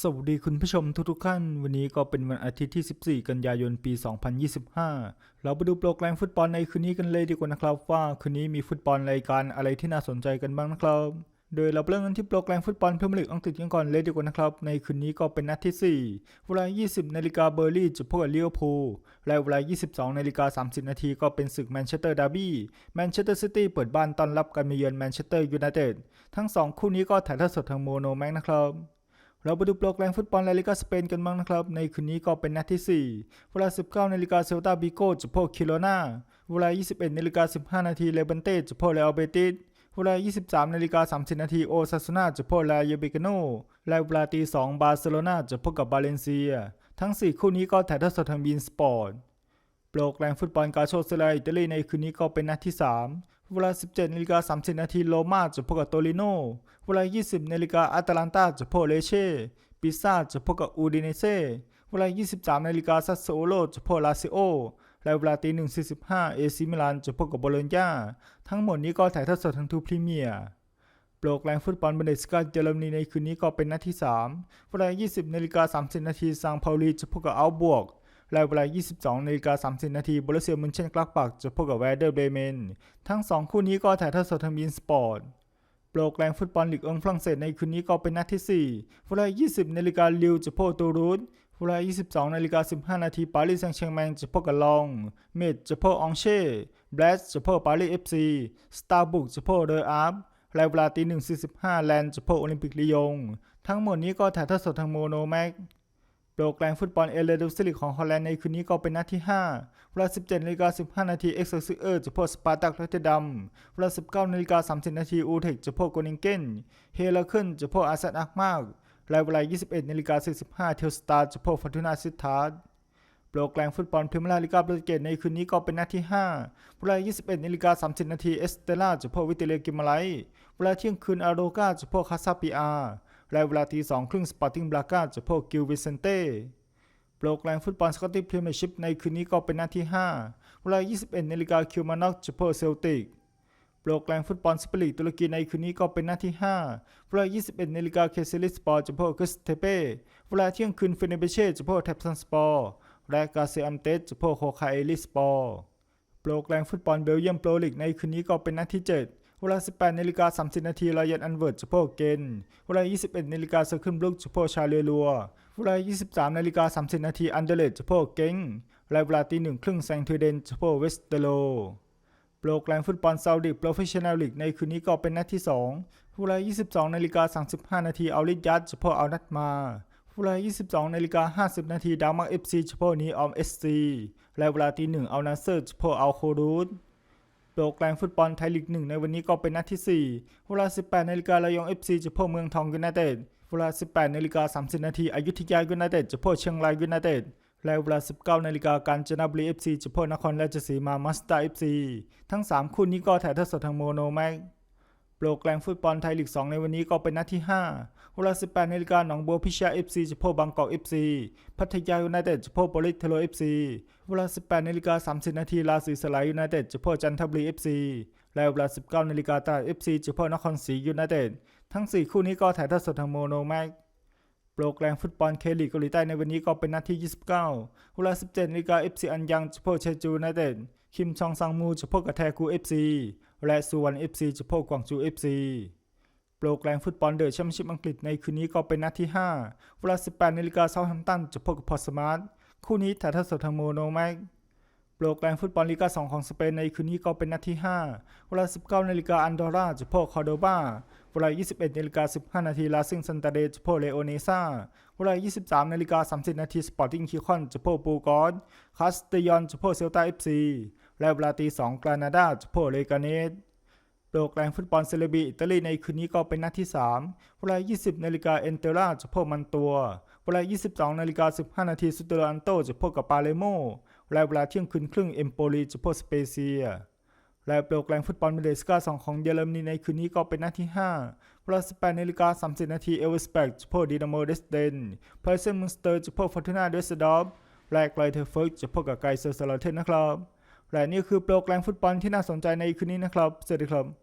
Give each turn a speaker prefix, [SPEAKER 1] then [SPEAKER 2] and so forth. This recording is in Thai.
[SPEAKER 1] สวัสดีคุณผู้ชมทุกๆท่าน วันนี้ก็เป็นวันอาทิตย์ที่ 14 กันยายน ปี 2025 เราไปดูโปรแกรมฟุตบอลในคืนนี้กันเลยดีกว่านะครับ ว่าคืนนี้มีฟุตบอลรายการอะไรที่น่าสนใจกันบ้างนะครับ โดยเราเริ่มกันที่โปรแกรมฟุตบอลพรีเมียร์ลีกอังกฤษกันก่อนเลยดีกว่านะครับ ในคืนนี้ก็เป็นนัดที่ 4 เวลา 20 นาฬิกาเบอร์ลี่จะพบกับลิเวอร์พูล และเวลา 22 นาฬิกา 30 นาทีก็เป็นศึกแมนเชสเตอร์ดาร์บี้ แมนเชสเตอร์ซิตี้เปิดบ้านต้อนรับการมาเยือนแมนเชสเตอร์ยูไนเต็ด ทั้งสองคู่นี้ก็ถ่ายทอดสดทางโมโนแม็กนะครับ เราไปดูโปรแกรมฟุตบอลลาลิกาสเปนกันบ้างนะครับ ในคืนนี้ก็เป็นนัดที่ 4 เวลา 19นาฬิกาเซลตาบิโกจะพบคิโลนาเวลา 21นาฬิกา15นาทีเลบันเต้จะพบเรอัลเบติสเวลา 23นาฬิกา30นาทีโอซาซูนาจะพบลาเยเบกโนและเวลาตี2บาร์เซโลนาจะพบกับบาเลนเซีย ทั้ง 4 คู่นี้ก็ถ่ายทอดสดทางบีนสปอร์ตโปรแกรมฟุตบอลกาโชเซเลอิตาลีในคืนนี้ก็เป็นนัดที่ 3 เวลา 17นาฬิกา30นาทีโรมาจะพบกับโตริโน เวลา 20นาฬิกาอาตาลันตาจะพบเลเช่ปิซ่าจะพบกับอูดิเนเซเวลา 23นาฬิกาซัสโซโลจะพบลาซิโอและเวลาตี1.45เอซิมิลานจะพบกับโบโลญญาทั้งหมดนี้ก็ถ่ายทอดสดทางทูพรีเมียร์โปรแกรมฟุตบอลบุนเดสกาเยอรมนีในคืนนี้ก็เป็นนัดที่ 3 เวลา 20นาฬิกา30นาทีซังเปาลีจะพบกับอัลบวก และเวลา 22นาฬิกา30นาทีบรัสเซียมุนเชนกลักปักจะพบกับแวร์เดอร์เบเมน ทั้ง 2 คู่นี้ก็ถ่ายทอดสดทางบีนสปอร์ต โปรแกรมฟุตบอลลีกเอิงฝรั่งเศสในคืนนี้ก็เป็นนัดที่ 4 เวลา 20นาฬิกาลิวจะพบตูรูดเวลา 22นาฬิกา15นาทีปารีสแซงต์แชร์แมงจะพบกับลอง เมดจะพบอองเช่แบลสจะพบปารีสเอฟซีสตาร์บุกจะพบเรออาร์ฟและเวลาตี1.45แลนด์จะพบโอลิมปิกลียง ทั้งหมดนี้ก็ถ่ายทอดสดทางโมโนแม็ก โปรแกรมฟุตบอลเอเลดูสลิกของฮอลแลนด์ในคืนนี้ก็เป็นนัดที่ 5 เวลา 17นาฬิกา15 นาทีเอ็กซ์ซิเออร์จะพบสปาร์ตักรอตเตอร์ดัมเวลา 19นาฬิกา30 นาทีอูเทคจะพบโกนิงเกนเฮเลเคินจะพบอาซัดอักมากและเวลา 21นาฬิกา45เทลสตาร์จะพบฟอร์ตูนาซิตาร์ดโปรแกรมฟุตบอลพรีเมียร์ลีกาโปรตุเกสในคืนนี้ก็เป็นนัดที่ 5 เวลา 21นาฬิกา30 นาทีเอสเตล่าจะพบวิเตเลกิมาไลเวลาเที่ยงคืนอาโรกาจะพบคาซาปิอา และเวลาตีสองครึ่งสปอร์ติ้งบรากาจะพบกิลวิเซนเต้โปรแกรมฟุตบอลสกอตติชพรีเมียร์ชิพในคืนนี้ก็เป็นนัดที่ 5 เวลา 21นาฬิกาคิวมานอกจะพบเซลติกโปรแกรมฟุตบอลสเปริกตุรกีในคืนนี้ก็เป็นนัดที่ 5 เวลา 21นาฬิกาเคซิลิสปอร์จะพบกัสเทเป้ เวลาเที่ยงคืนเฟเนเบเช่จะพบแทปซันสปอร์ และกาเซอัมเตสจะพบโคคาเอลิสปอร์ โปรแกรมฟุตบอลเบลเยียมโปรลีกในคืนนี้ก็เป็นนัดที่ 7 เวลา 18นาฬิกา30นาทีรอยันอันเวิร์ดจะพบเกนเวลา 21นาฬิกาเซอร์คิลบลุกจะพบชาเลลัว เวลา 23นาฬิกา30นาทีอันเดเลตจะพบเกงและเวลาตีหนึ่งครึ่งแซงทูเดนจะพบเวสเตโลโปรแกรมฟุตบอลซาอุดิโปรเฟชชั่นแนลลีกในคืนนี้ก็เป็นนัดที่ 2 เวลา 22นาฬิกา35นาทีอัลลิยัดจะพบอัลนัดมาเวลา 22นาฬิกา50 นาทีดามักเอฟซีจะพบนีออมเอสซีและเวลาตีหนึ่งอัลนาเซอร์จะพบอัลโครูด โปรแกรมฟุตบอลไทยลีกหนึ่งในวันนี้ก็เป็นนัดที่ 4 เวลา 18นาฬิการายอง FC จะพบเมืองทองยูไนเต็ด เวลา 18นาฬิกา30นาทีอยุธยายูไนเต็ดจะพบเชียงรายยูไนเต็ด และเวลา 19นาฬิกากาญจนบุรี FC จะพบนครราชสีมามาสเตอร์ FC ทั้ง 3 คู่นี้ก็ถ่ายทอดสดทางโมโนแม็ก โปรแกรมฟุตบอลไทยลีก 2 ในวันนี้ก็เป็นนัดที่ 5 เวลา 18นาฬิกาหนองบัวพิชยา FC จะพบบางกอก FC พัทยายูไนเต็ดจะพบโปลิสเทโล FC เวลา 18นาฬิกา30นาทีลาสีสลายยูไนเต็ดจะพบจันทบุรี FC และเวลา 19นาฬิกาตราด FC จะพบนครศรียูไนเต็ด ทั้ง 4 คู่นี้ก็ถ่ายทอดสดทางโมโนแม็กโปรแกรมฟุตบอลเคลีกเกาหลีใต้ในวันนี้ก็เป็นนัดที่ 29 เวลา 17นาฬิกา FC อันยังจะพบเชจูยูไนเต็ด คิมชองซังมูจะพบกับแทกู FC และสุวรรณ FC จะพบกวางจู FC โปรแกรมฟุตบอลเดอะแชมเปี้ยนชิพอังกฤษในคืนนี้ก็เป็นนัดที่ 5 เวลา 18นาฬิกาเซาท์แฮมป์ตันจะพบกับพอร์ตสมาร์ทคู่นี้ถ่ายทอดสดทางโมโนแม็กโปรแกรมฟุตบอลลีกา2ของสเปนในคืนนี้ก็เป็นนัดที่ 5 เวลา 19นาฬิกาอันดอร่าจะพบคอร์โดบาเวลา 21นาฬิกา15นาทีลาซิงซันตาเดจะพบเลโอเนซาเวลา 23นาฬิกา30นาทีสปอร์ติ้งคิคอนจะพบปูกอนคาสเตยอนจะพบเซลตาเอฟซี และเวลาตี2กรานาดาจะพบเลกาเนสโปรแกรมฟุตบอลเซเลบีอิตาลีในคืนนี้ก็เป็นนัดที่ 3 เวลา 20 นาฬิกาเอนเตราจะพบมันตัว เวลา 22 นาฬิกา 15 นาทีสุตอร์อันโตจะพบกับปาเลโมและเวลาเที่ยงคืนครึ่งเอมโปลีจะพบสเปเซีย และโปรแกรมฟุตบอลเบเดสกา2ของเยอรมนีในคืนนี้ก็เป็นนัดที่ 5 เวลา 18 นาฬิกา 30 นาทีเอลวิสเบกจะพบดีนาโมเดสเดนเพอร์เซนมุนสเตอร์จะพบฟอร์ตูนาเดสดอฟและไกลเทอร์เฟิร์กจะพบกับไกเซอร์สลาเทนนะครับ และนี่คือโปรแกรมฟุตบอลที่น่าสนใจในคืนนี้นะครับ สวัสดีครับ